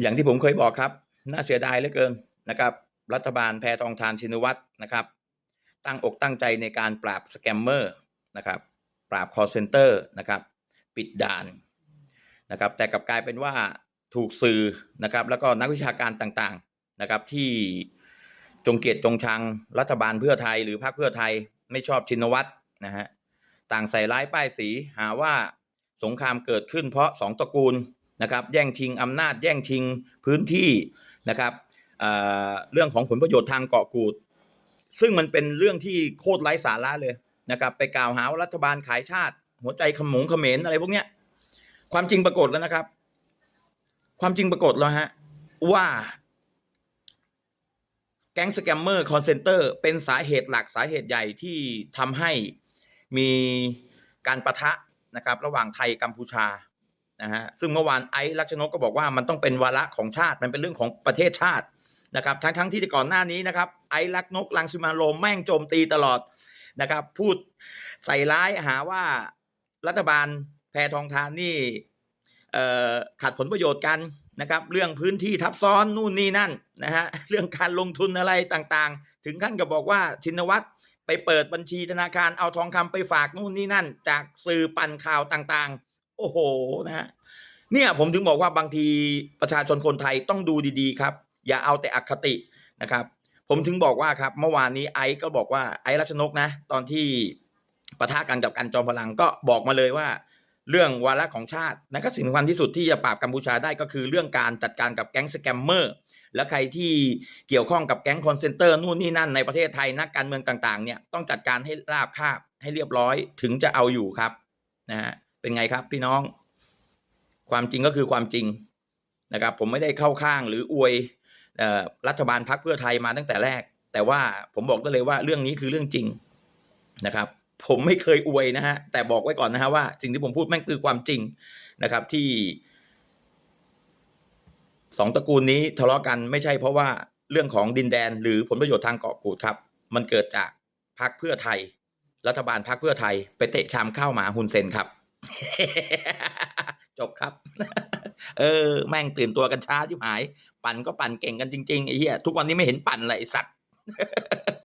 อย่างที่ผมเคยบอกครับ น่าเสียดายเหลือเกินนะครับ รัฐบาลแพทองทานชินวัตรนะครับ ตั้งอกตั้งใจในการปราบสแกมเมอร์นะครับ ปราบคอร์เซนเตอร์นะครับ ปิดด่านนะครับ แต่กลับกลายเป็นว่าถูกสื่อนะครับ แล้วก็นักวิชาการต่างๆนะครับ ที่จงเกียดจงชังรัฐบาลเพื่อไทยหรือพรรคเพื่อไทยไม่ชอบชินวัตรนะฮะต่างใส่ร้ายป้ายสีหาว่าสงครามเกิดขึ้นเพราะสองตระกูล นะครับแย่งชิงอำนาจแย่งชิงพื้นที่นะครับเเรื่องของผลประโยชน์ทางเกาะกูด ซึ่งมันเป็นเรื่องที่โคตรไร้สาระเลยนะครับไปกล่าวหาว่ารัฐบาลขายชาติ หัวใจขมงเขมรอะไรพวกเนี้ยความจริงปรากฏแล้วนะครับ ความจริงปรากฏแล้วฮะว่าแก๊งสแกมเมอร์คอนเซนเตอร์เป็นสาเหตุหลักสาเหตุใหญ่ที่ทำให้มีการประทะนะครับ ระหว่างไทยกัมพูชา นะฮะซึ่งเมื่อวานไอซ์ลักษณกก็บอกว่ามันต้องเป็นวาระของชาติมันเป็นเรื่องของประเทศชาตินะครับ ทั้งทั้งที่ก่อนหน้านี้นะครับ ไอซ์ลักษณกลังสิมาโรมแม่งโจมตีตลอดนะครับ พูดใส่ร้ายหาว่ารัฐบาลแพทองทานนี่ขัดผลประโยชน์กันนะครับ เรื่องพื้นที่ทับซ้อนนู่นนี่นั่นนะฮะเรื่องการลงทุนอะไรต่างๆ ถึงขั้นกับบอกว่าชินวัตรไปเปิดบัญชีธนาคารเอาทองคำไปฝากนู่นนี่นั่น จากสื่อปั่นข่าวต่างๆ โอ้โหนะฮะ เนี่ยผมถึงบอกว่าบางทีประชาชนคนไทยต้องดูดีๆครับ อย่าเอาแต่อคตินะครับ ผมถึงบอกว่าครับ เมื่อวานนี้ไอซ์ก็บอกว่าไอซ์รัชนกนะ ตอนที่ประทะกันกับกันจอมพลังก็บอกมาเลยว่า เรื่องวาระของชาตินะครับสิ่งสำคัญที่สุดที่จะปราบกัมพูชาได้ก็คือเรื่องการจัดการกับแก๊งสแกมเมอร์และใครที่เกี่ยวข้องกับแก๊งคอนเซนเตอร์นู่นนี่นั่นในประเทศไทยนักการเมืองต่างๆ เนี่ยต้องจัดการให้ราบคาบให้เรียบร้อยถึงจะเอาอยู่ครับนะฮะเป็นไงครับพี่น้อง ความจริงก็คือความจริงนะครับ ผมไม่ได้เข้าข้างหรืออวยรัฐบาลพรรคเพื่อไทยมาตั้งแต่แรก แต่ว่าผมบอกได้เลยว่าเรื่องนี้คือเรื่องจริงนะครับ ผมไม่เคยอวยนะฮะแต่บอกไว้ก่อนนะฮะว่าสิ่งที่ผมพูดแม่งคือความจริงนะครับที่สองตระกูลนี้ทะเลาะกันไม่ใช่เพราะว่าเรื่องของดินแดนหรือผลประโยชน์ทางเกาะกูดครับ มันเกิดจากพรรคเพื่อไทย รัฐบาลพรรคเพื่อไทย ไปเตะชามข้าวหมาฮุนเซนครับ จบครับ เออ แม่งตื่นตัวกันช้าที่หาย ปั่นก็ปั่นเก่งกันจริงๆไอ้เหี้ยทุกวันนี้ไม่เห็นปั่นเลยไอ้สัตว์